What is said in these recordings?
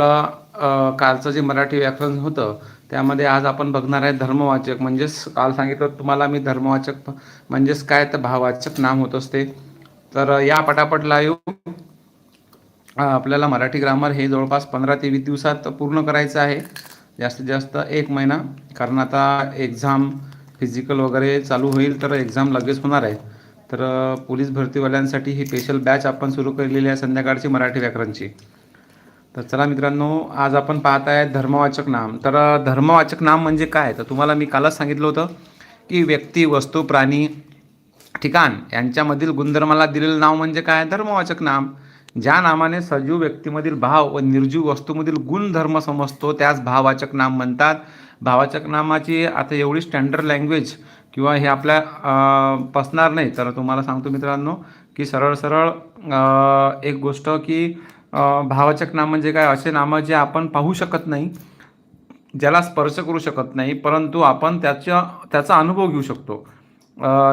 अ, कालचं जे मराठी व्याकरण होतं त्यामध्ये आज आपण बघणार आहे धर्मवाचक. म्हणजेच काल सांगितलं तुम्हाला मी धर्मवाचक म्हणजेच काय तर भाववाचक नाम होत असते. तर या पटापट लाईव्ह आपल्याला मराठी ग्रामर हे जवळपास पंधरा ते वीस दिवसात पूर्ण करायचं आहे. जास्तीत जास्त एक महिना कारण आता एक्झाम फिजिकल वगैरे चालू होईल तर एक्झाम लगेच होणार आहे. तर पोलीस भरतीवाल्यांसाठी ही स्पेशल बॅच आपण सुरू केलेली आहे संध्याकाळची मराठी व्याकरणची. तर चला मित्रांनो आज आपण पाहत आहे धर्मवाचक नाम. तर धर्मवाचक नाम म्हणजे काय? तर तुम्हाला मी कालच सांगितलं होतं की व्यक्ती वस्तू प्राणी ठिकाण यांच्यामधील गुणधर्माला दिलेलं नाव म्हणजे काय? धर्मवाचक नाम. ज्या नामाने सजीव व्यक्तीमधील भाव व निर्जीव वस्तूमधील गुणधर्म समजतो त्यास भाववाचक नाम म्हणतात. भाववाचक नामाची आता एवढी स्टँडर्ड लँग्वेज किंवा हे आपल्या पसणार नाही. तर तुम्हाला सांगतो मित्रांनो की सरळ सरळ एक गोष्ट की अ, भाववाचक नाम म्हणजे काय असे नामं जे आपण पाहू शकत नाही ज्याला स्पर्श करू शकत नाही परंतु आपण त्याच्या त्याचा अनुभव घेऊ शकतो.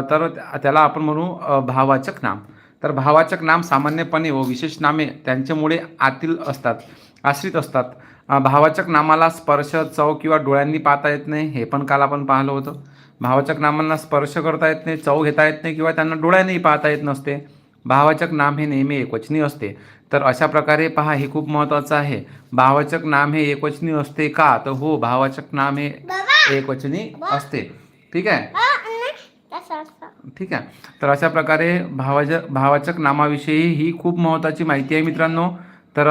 तर त्या- त्याला आपण म्हणू भावाचक भाववाचक नाम. तर भाववाचक नाम सामान्यपणे व विशेष नामे त्यांच्यामुळे आतील असतात आश्रित असतात. भावाचक भाववाचक नामाला स्पर्श चव किंवा डोळ्यांनी पाहता येत नाही हे पण काल आपण पाहिलं होतं. भाववाचक नामांना स्पर्श करता येत नाही चव घेता येत नाही किंवा त्यांना डोळ्यांनीही पाहता येत नसते. भाववाचक नाम हे नेहमी एकवचनी असते. तर अशा प्रकारे पहा हे खूप महत्त्वाचं आहे. भाववाचक नाम हे एकवचनी असते का? तर हो भाववाचक नाम हे एकवचनी असते. ठीक आहे? ठीक आहे. तर अशा प्रकारे भावाचक भावाचक नामाविषयी ही खूप महत्त्वाची माहिती आहे मित्रांनो. तर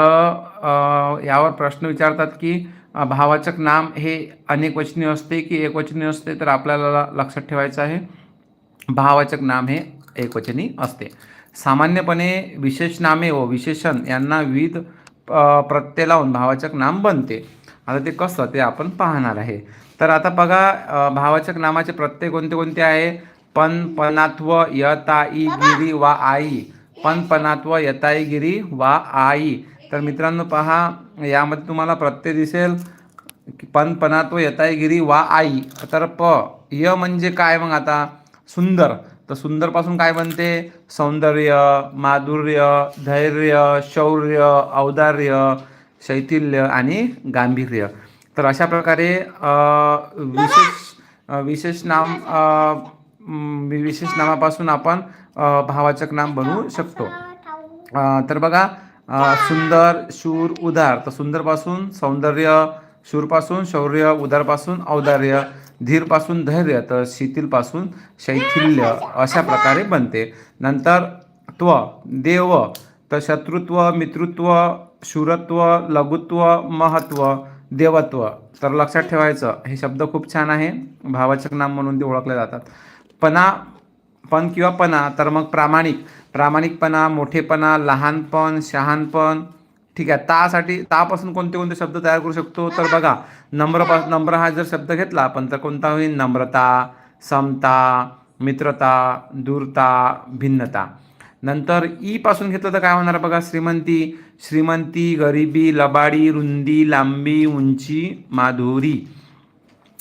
यावर प्रश्न विचारतात की भावाचक नाम हे अनेकवचनी असते की एकवचनी असते? तर आपल्याला लक्षात ठेवायचं आहे. भावाचक नाम हे एकवचनी असते. सामान्यपणे विशेष नामे व विशेषण यांना विविध प्रत्यय लावून भावाचक नाम बनते. आता ते कसं ते आपण पाहणार आहे. तर आता बघा भावाचक नामाचे प्रत्यय कोणते कोणते आहे? पण पनात्व यताई गिरी वा आई. पण पनात्व यताई गिरी वा आई. तर मित्रांनो पहा यामध्ये तुम्हाला प्रत्यय दिसेल पण पनात्व यताई गिरी वा आई. तर प य म्हणजे काय मग आता? सुंदर. तर सुंदरपासून काय बनते? सौंदर्य माधुर्य धैर्य शौर्य औदार्य शैथिल्य आणि गांभीर्य. तर अशा प्रकारे विशेष विशेष नाम विशेष नामापासून आपण भावाचक नाम बनवू शकतो. तर बघा सुंदर शूर उदार. तर सुंदरपासून सौंदर्य शूरपासून शौर्य उदारपासून औदार्य. धीरपासून धैर्य तर शिथिलपासून शैथिल्य अशा प्रकारे बनते. नंतर त्व देव तर शत्रुत्व मित्रत्व शूरत्व लघुत्व महत्त्व देवत्व. तर लक्षात ठेवायचं हे शब्द खूप छान आहे. भावाचक नाम म्हणून ते ओळखले जातात. पणा पण किंवा पणा तर मग प्रामाणिक. प्रामाणिकपणा मोठेपणा लहानपण शहाणपण ठीक आहे तासाठी तापासून कोणते कोणते शब्द तयार करू शकतो? तर बघा नम्र नम्र हा जर शब्द घेतला आपण तर कोणता होईल? नम्रता समता मित्रता दूरता भिन्नता. नंतर ई पासून घेतलं तर काय होणार बघा? श्रीमंती श्रीमंती गरिबी लबाडी रुंदी लांबी उंची माधुरी.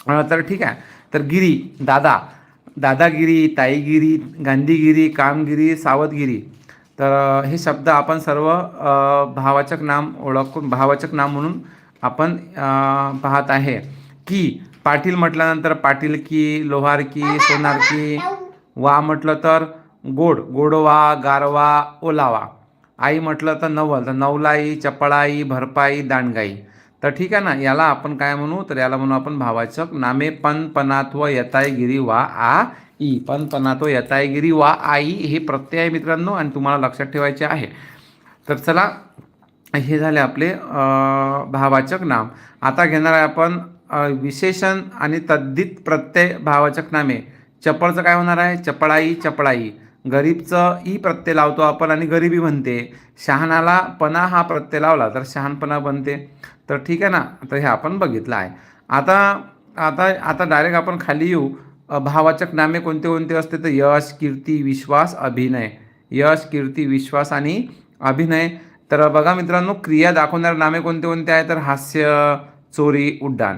तर ठीक आहे. तर गिरी दादा. दादागिरी ताईगिरी गांधीगिरी कामगिरी सावधगिरी. तर हे शब्द आपण सर्व भावाचक नाम ओळखून भावाचक नाम म्हणून आपण पाहत आहे की पाटील म्हटल्यानंतर पाटील की लोहार की सोनार की वा म्हटलं तर गोड गोडवा गारवा ओलावा. आई म्हटलं तर नवल तर नवलाई चपळाई भरपाई दांडगाई. तर ठीक आहे ना याला आपण काय म्हणू? तर याला म्हणू आपण भावाचक नामे पण पनात्व यतायगिरी वा आ ई. पण तो यतायगिरी वा आई हे प्रत्यय आहे मित्रांनो आणि तुम्हाला लक्षात ठेवायचे आहे. तर चला हे झाले आपले भाववाचक भावाचक नाम. आता घेणार आहे आपण विशेषण आणि तद्धित प्रत्यय भावाचक नामे. चपळचं काय होणार आहे? चपळाई चपळाई. गरीबचं ई प्रत्यय लावतो आपण आणि गरिबी बनते शहाणाला पणा हा प्रत्यय लावला तर शहाणपणा बनते. तर ठीक आहे ना? तर हे आपण बघितलं आहे. आता आता आता डायरेक्ट आपण खाली येऊ. भावाचक नामे कोणते कोणते असते तर यश कीर्ती विश्वास अभिनय. यश कीर्ती विश्वास आणि अभिनय. तर बघा मित्रांनो क्रिया दाखवणारे नामे कोणते कोणते आहे तर हास्य चोरी उड्डाण.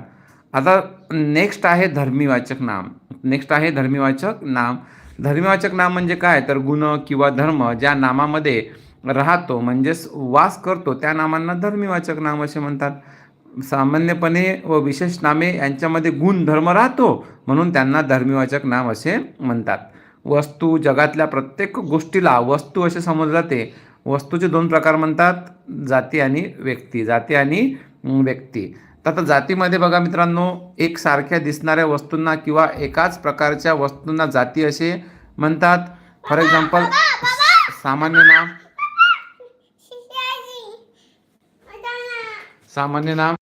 आता नेक्स्ट आहे धर्मीवाचक नाम. नेक्स्ट आहे धर्मीवाचक नाम. धर्मीवाचक नाम म्हणजे काय? तर गुण किंवा धर्म ज्या नामामध्ये राहतो म्हणजेच वास करतो त्या नामांना धर्मीवाचक नाम असे म्हणतात. सामान्यपणे व विशेष नामे यांच्यामध्ये गुण धर्म राहतो म्हणून त्यांना धर्मीवाचक नाम असे म्हणतात. वस्तू जगातल्या प्रत्येक गोष्टीला वस्तू असे समजले जाते. वस्तूचे दोन प्रकार म्हणतात जाती आणि व्यक्ती. जाती आणि व्यक्ती. तर आता जातीमध्ये बघा मित्रांनो एक सारख्या दिसणाऱ्या वस्तूंना किंवा एकाच प्रकारच्या वस्तूंना जाती असे म्हणतात. फॉर एक्झाम्पल सामान्य नाम सामान्य नाम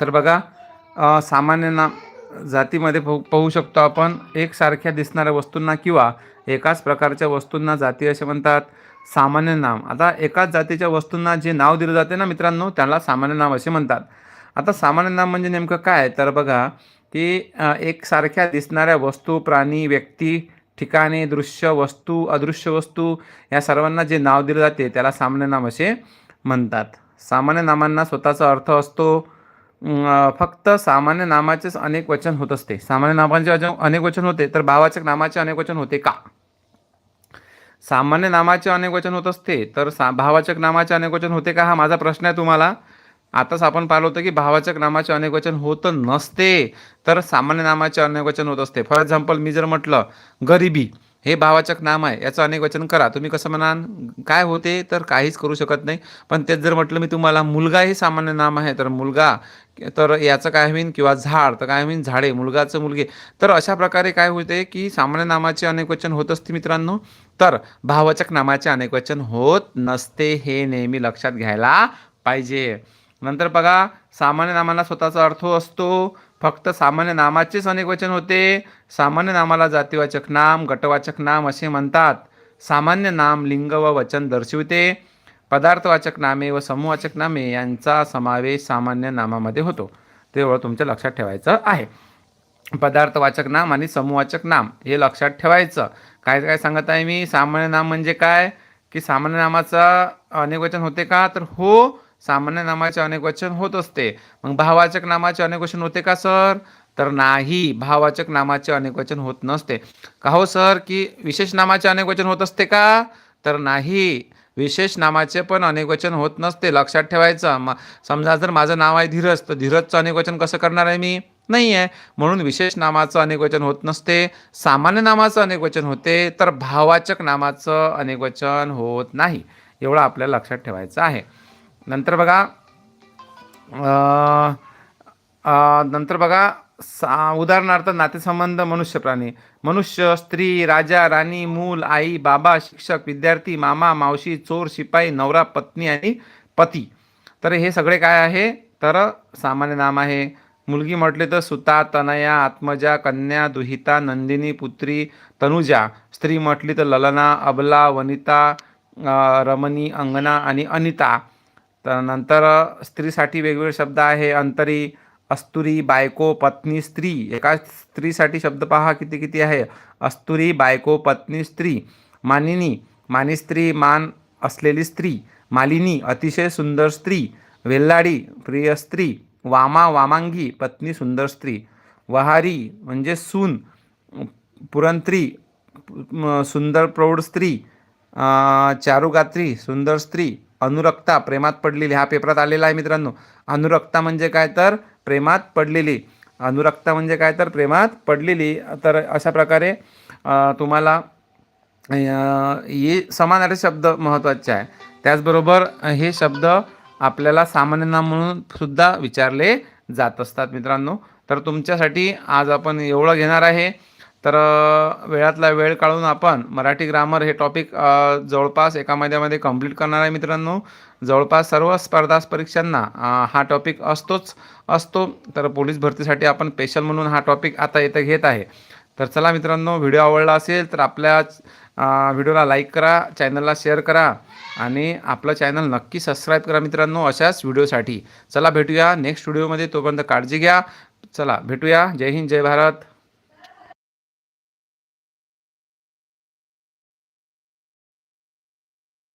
तर बघा सामान्य नाम जातीमध्ये पाहू पाहू शकतो आपण एकसारख्या दिसणाऱ्या वस्तूंना किंवा एकाच प्रकारच्या वस्तूंना जाती असे म्हणतात. सामान्य नाम. आता एकाच जातीच्या वस्तूंना जे नाव दिलं जाते ना मित्रांनो त्याला सामान्य नाम असे म्हणतात. आता सामान्य नाम म्हणजे नेमकं काय? तर बघा की एकसारख्या दिसणाऱ्या वस्तू प्राणी व्यक्ती ठिकाणे दृश्य वस्तू अदृश्य वस्तू या सर्वांना जे नाव दिलं जाते त्याला सामान्य नाम असे म्हणतात. सामान्य नामांना स्वतःचा अर्थ असतो फक्त सामान्य नामाचेच अनेक वचन होत असते. सामान्य नामांचे अनेक वचन होते तर भावाचक नामाचे अनेक वचन होते का? सामान्य नामाचे अनेक वचन होत असते तर सा भावाचक नामाचे अनेक वचन होते का? हा माझा प्रश्न आहे तुम्हाला. आताच आपण पाहिलं होतं की भावाचक नामाचे अनेक वचन होत नसते तर सामान्य नामाचे अनेक वचन होत असते. फॉर एक्झाम्पल मी जर म्हटलं गरिबी. हे भावाचक नाम आहे याचं अनेक वचन करा. तुम्ही कसं म्हणाल काय होते तर काहीच करू शकत नाही. पण तेच जर म्हटलं मी तुम्हाला मुलगा हे सामान्य नाम आहे तर मुलगा तर याचं काय होईन किंवा झाड तर काय होईन झाडे मुलगाचं मुलगे. तर अशा प्रकारे काय होते की सामान्य नामाचे अनेक वचन होत असते मित्रांनो. तर भावचक नामाचे अनेक वचन होत नसते हे नेहमी लक्षात घ्यायला पाहिजे. नंतर बघा सामान्य नामाला स्वतःचा अर्थ असतो. फक्त सामान्य नामाचेच अनेक वचन होते. सामान्य नामाला जातीवाचक नाम गटवाचक नाम असे म्हणतात. सामान्य नाम लिंग व वचन दर्शविते. पदार्थवाचक नामे व समूहवाचक नामे यांचा समावेश सामान्य नामामध्ये होतो. तेवढं तुमच्या लक्षात ठेवायचं आहे. पदार्थवाचक नाम आणि समूहवाचक नाम हे लक्षात ठेवायचं. काय काय सांगत आहे मी? सामान्य नाम म्हणजे काय? की सामान्य नामाचा अनेक वचन होते का? तर हो सामान्य नामाचे अनेक वचन होत असते. मग भावाचक नामाचे अनेक वचन होते का सर? तर नाही. भावाचक नामाचे अनेक वचन होत नसते. का हो सर? की विशेष नामाचे अनेक वचन होत असते का? तर नाही. विशेष नामाचे पण अनेक वचन होत नसते. लक्षात ठेवायचं. म समजा जर माझं नाव आहे धीरज तर धीरजचं अनेक वचन कसं करणार आहे मी? नाही आहे म्हणून विशेष नामाचं अनेक वचन होत नसते. सामान्य नामाचं अनेक वचन होते तर भावाचक नामाचं अनेक वचन होत नाही. एवढं आपल्याला लक्षात ठेवायचं आहे. नंतर बघा नंतर बघा सा उदाहरणार्थ नातेसंबंध मनुष्य प्राणी. मनुष्य स्त्री राजा राणी मूल आई बाबा शिक्षक विद्यार्थी मामा मावशी चोर शिपाई नवरा पत्नी आणि पती. तर हे सगळे काय आहे? तर सामान्य नाम आहे. मुलगी म्हटले तर सुता तनया आत्मजा कन्या दुहिता नंदिनी पुत्री तनुजा. स्त्री म्हटली तर ललना अबला वनिता रमणी अंगना आणि अनिता. तर नंतर स्त्रीसाठी वेगवेगळे शब्द आहे. अंतरी अस्तुरी बायको पत्नी स्त्री. एका स्त्रीसाठी शब्द पहा किती किती आहे? अस्तुरी बायको पत्नी स्त्री. मानिनी मानी स्त्री मान असलेली स्त्री. मालिनी अतिशय सुंदर स्त्री. वेल्लाडी प्रिय स्त्री. वामा वामांगी पत्नी सुंदर स्त्री. वहारी म्हणजे सून. पुरंत्री सुंदर प्रौढ स्त्री. चारुगात्री सुंदर स्त्री. अनुरक्ता प्रेमात पडलेली हा पेपरात आलेला आहे मित्रांनो. अनुरक्ता म्हणजे काय तर? प्रेमात पडलेली. अनुरक्ता म्हणजे काय तर? प्रेमात पडलेली. तर अशा प्रकारे तुम्हाला हे समानार्थी शब्द महत्त्वाचे आहे. त्याचबरोबर हे शब्द आपल्याला सामान्य नाम म्हणून सुद्धा विचारले जात असतात मित्रांनो. तर तुमच्यासाठी आज आपण एवढं घेणार आहे. तर वेळातला वेळ काढून आपण मराठी ग्रामर हे टॉपिक जवळपास एका महिन्यामध्ये कंप्लीट करणार आहे मित्रांनो. जवळपास सर्व स्पर्धा परीक्षांना हा टॉपिक असतोच असतो. तर पोलीस भरतीसाठी आपण स्पेशल म्हणून हा टॉपिक आता इथं घेत आहे. तर चला मित्रांनो व्हिडिओ आवडला असेल तर आपल्या व्हिडिओला लाईक करा चॅनलला शेअर करा आणि आपलं चॅनल नक्की सबस्क्राईब करा मित्रांनो अशाच व्हिडिओसाठी चला भेटूया नेक्स्ट व्हिडिओमध्ये तोपर्यंत काळजी घ्या. चला भेटूया. जय हिंद जय भारत.